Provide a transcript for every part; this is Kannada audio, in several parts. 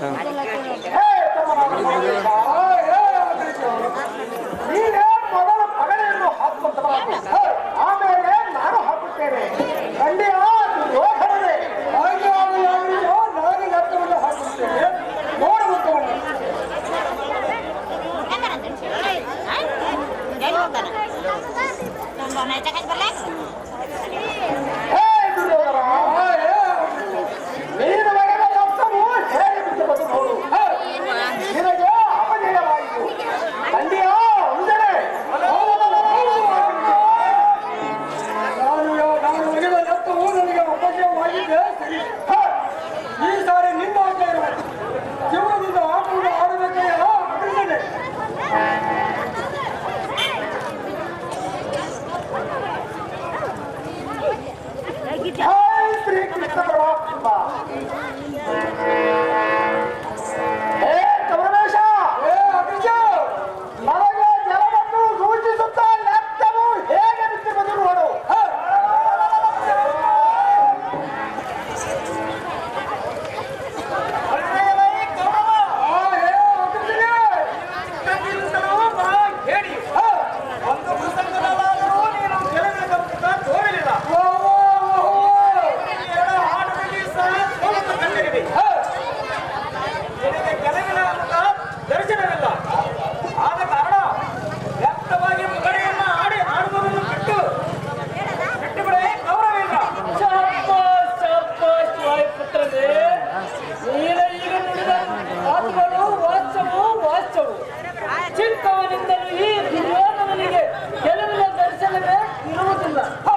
ありがとうございます。சரி Allah.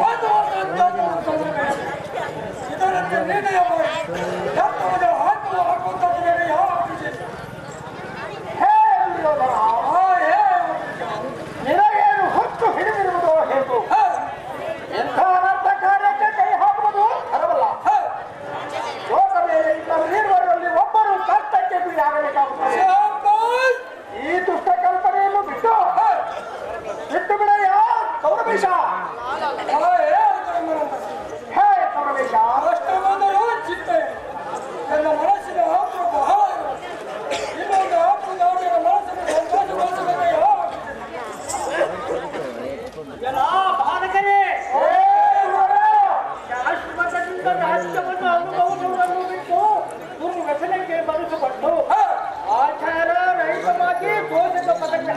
ಒಂದು ವರ್ಷ ಹದಿನೈದು ವರ್ಷ ಇದರಲ್ಲಿ ನಿರ್ಣಯ ಮಾಡಿ ಹಾಕುವಂತ ನಿರ್ಣಯ ನಮ್ಮ ರಾಜ್ಯವನ್ನು ಅನುಭವಿಸುವುದನ್ನು ಬಿಟ್ಟು ಗುರು ವ್ಯಸನಕ್ಕೆ ಬಳಸಬಟ್ಟು ಆಚಾರ ರಹಿತವಾಗಿ ಘೋಷಿತ ಪದಕ್ಕೆ